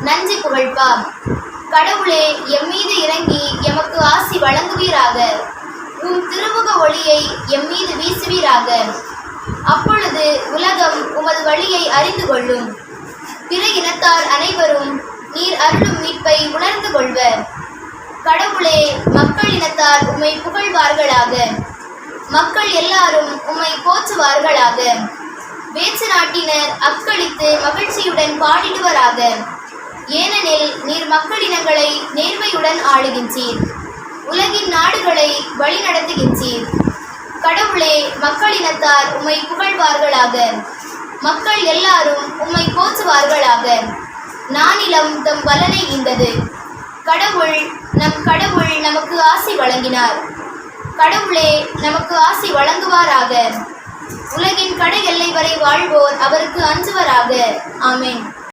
நன்றி புகழ்ப்பார் கடவுளே எம்மீது இறங்கி எமக்கு ஆசி வழங்குவீராக. உம் திருமுக ஒளியை எம்மீது வீசுவீராக. அப்பொழுது உலகம் உமது வழியை அறிந்து கொள்ளும். பிற இனத்தார் அனைவரும் நீர் அருளும் மீட்பை உணர்ந்து கொள்வர். கடவுளே மக்கள் இனத்தார் உம்மை புகழ்வார்களாக. மக்கள் எல்லாரும் உம்மை போற்றுவார்களாக. வேச்சு நாட்டினர் அக்களித்து மகிழ்ச்சியுடன் பாடிடுவராக. ஏனெனில் நீர் மக்களினங்களை நேர்மையுடன் ஆளுகின்றீர். உலகின் நாடுகளை வழிநடத்துகின்றீர். கடவுளே மக்களினத்தார் உம்மை புகழ்வார்களாக. மக்கள் எல்லாரும் உம்மை போற்றுவார்களாக. நானிலம் தம் பலனை ஈந்தது கடவுள் நம் கடவுள் நமக்கு ஆசி வழங்கினார். கடவுளே நமக்கு ஆசி வழங்குவாராக. உலகின் கடை எல்லை வரை வாழ்வோர் அவருக்கு அஞ்சுவராக. ஆமேன்.